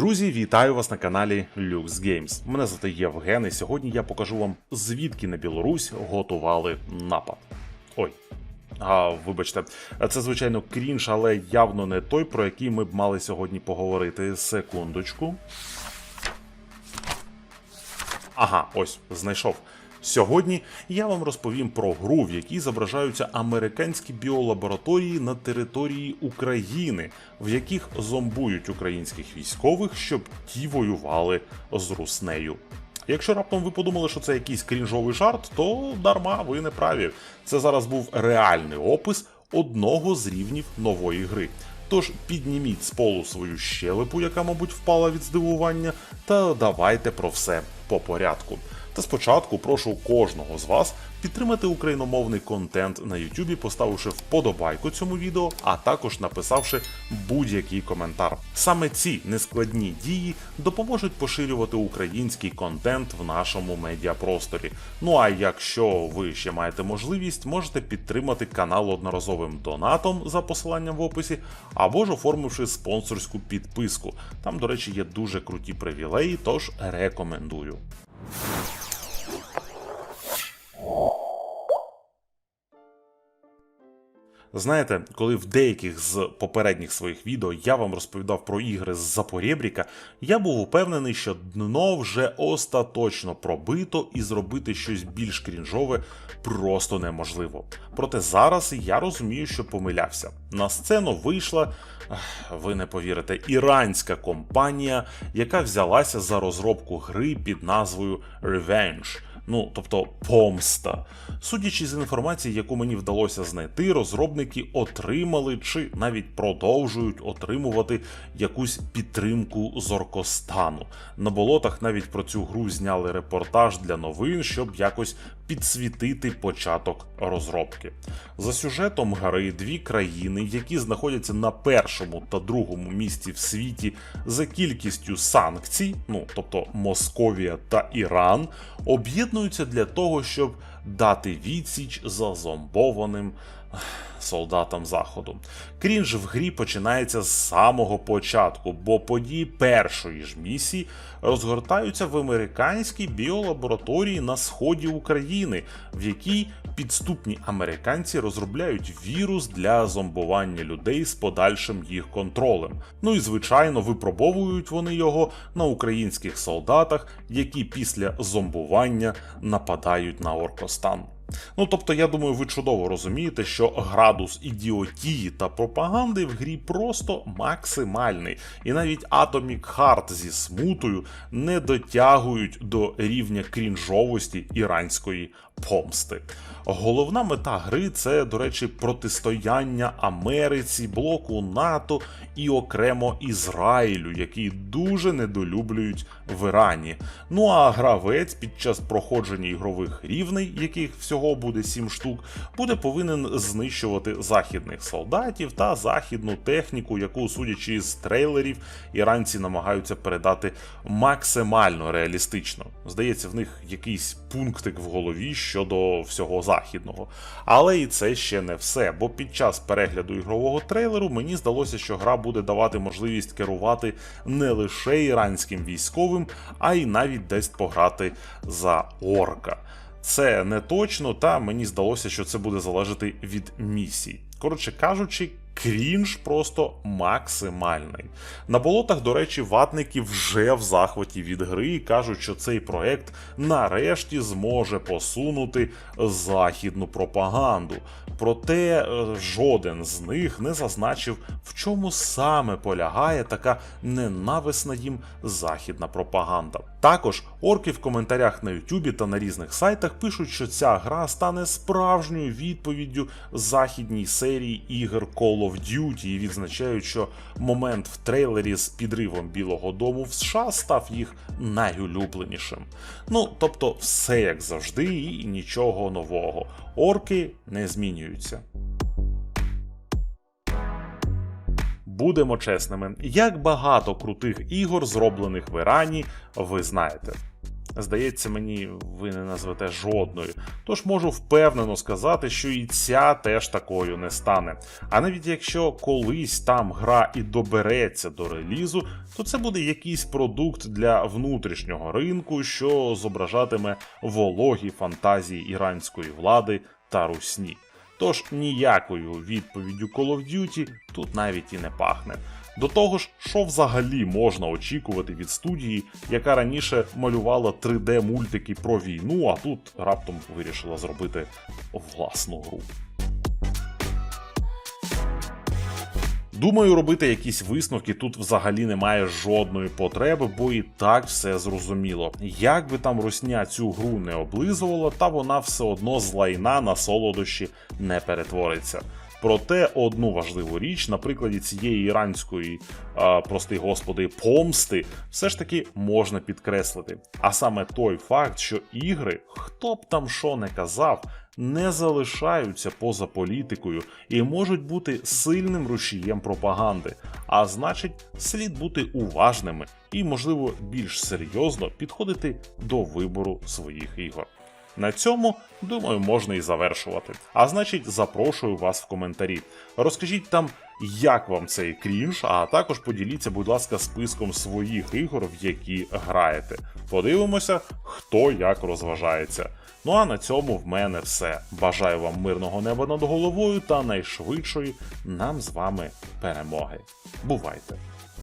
Друзі, вітаю вас на каналі Lux Games. Мене звати Євген, і сьогодні я покажу вам, звідки на Білорусь готували напад. Ой. А, вибачте, це звичайно крінж, але явно не той, про який ми б мали сьогодні поговорити. Секундочку. Ага, ось, знайшов. Сьогодні я вам розповім про гру, в якій зображаються американські біолабораторії на території України, в яких зомбують українських військових, щоб ті воювали з руснею. Якщо раптом ви подумали, що це якийсь крінжовий жарт, то дарма ви не праві. Це зараз був реальний опис одного з рівнів нової гри. Тож підніміть з полу свою щелепу, яка, мабуть, впала від здивування, та давайте про все по порядку. Та спочатку прошу кожного з вас підтримати україномовний контент на YouTube, поставивши вподобайку цьому відео, а також написавши будь-який коментар. Саме ці нескладні дії допоможуть поширювати український контент в нашому медіапросторі. Ну а якщо ви ще маєте можливість, можете підтримати канал одноразовим донатом за посиланням в описі, або ж оформивши спонсорську підписку. Там, до речі, є дуже круті привілеї, тож рекомендую. Знаєте, коли в деяких з попередніх своїх відео я вам розповідав про ігри з Запорєбріка, я був упевнений, що дно вже остаточно пробито і зробити щось більш крінжове просто неможливо. Проте зараз я розумію, що помилявся. На сцену вийшла, ви не повірите, іранська компанія, яка взялася за розробку гри під назвою Revenge. Ну, тобто помста. Судячи з інформації, яку мені вдалося знайти, розробники отримали чи навіть продовжують отримувати якусь підтримку з Оркостану. На болотах навіть про цю гру зняли репортаж для новин, щоб якось підсвітити початок розробки. За сюжетом гри дві країни, які знаходяться на першому та другому місці в світі за кількістю санкцій, ну тобто Московія та Іран, об'єднуються для того, щоб дати відсіч зазомбованим солдатам заходу. Крінж в грі починається з самого початку, бо події першої ж місії розгортаються в американській біолабораторії на сході України, в якій підступні американці розробляють вірус для зомбування людей з подальшим їх контролем. Ну і звичайно, випробовують вони його на українських солдатах, які після зомбування нападають на Оркостан. Ну тобто, я думаю, ви чудово розумієте, що градус ідіотії та пропаганди в грі просто максимальний, і навіть Atomic Heart зі смутою не дотягують до рівня крінжовості іранської помсти. Головна мета гри це, до речі, протистояння Америці, блоку НАТО і окремо Ізраїлю, які дуже недолюблюють в Ірані. Ну а гравець під час проходження ігрових рівней, яких всього буде 7 штук, буде повинен знищувати західних солдатів та західну техніку, яку, судячи з трейлерів, іранці намагаються передати максимально реалістично. Здається, в них якийсь пунктик в голові щодо всього західного. Але і це ще не все, бо під час перегляду ігрового трейлеру мені здалося, що гра буде давати можливість керувати не лише іранським військовим, а й навіть десь пограти за орка. Це не точно, та мені здалося, що це буде залежати від місій. Коротше кажучи, крінж просто максимальний. На болотах, до речі, ватники вже в захваті від гри і кажуть, що цей проект нарешті зможе посунути західну пропаганду. Проте е, жоден з них не зазначив, в чому саме полягає така ненависна їм західна пропаганда. Також орки в коментарях на Ютубі та на різних сайтах пишуть, що ця гра стане справжньою відповіддю західній серії ігор Call of Duty і відзначають, що момент в трейлері з підривом Білого Дому в США став їх найулюбленішим. Ну, тобто, все як завжди, і нічого нового. Орки не змінюються. Будемо чесними, як багато крутих ігор, зроблених в Ірані, ви знаєте. Здається, мені ви не назвете жодною. Тож можу впевнено сказати, що і ця теж такою не стане. А навіть якщо колись там гра і добереться до релізу, то це буде якийсь продукт для внутрішнього ринку, що зображатиме вологі фантазії іранської влади та русні. Тож ніякою відповіддю Call of Duty тут навіть і не пахне. До того ж, що взагалі можна очікувати від студії, яка раніше малювала 3D-мультики про війну, а тут раптом вирішила зробити власну гру. Думаю, робити якісь висновки тут взагалі немає жодної потреби, бо і так все зрозуміло. Як би там русня цю гру не облизувала, та вона все одно з лайна на солодощі не перетвориться. Проте одну важливу річ на прикладі цієї іранської, а, прости господи, помсти, все ж таки можна підкреслити. А саме той факт, що ігри, хто б там що не казав, не залишаються поза політикою і можуть бути сильним рушієм пропаганди. А значить, слід бути уважними і, можливо, більш серйозно підходити до вибору своїх ігор. На цьому, думаю, можна і завершувати. А значить, запрошую вас в коментарі. Розкажіть там, як вам цей крінж, а також поділіться, будь ласка, списком своїх ігор, в які граєте. Подивимося, хто як розважається. Ну а на цьому в мене все. Бажаю вам мирного неба над головою та найшвидшої нам з вами перемоги. Бувайте!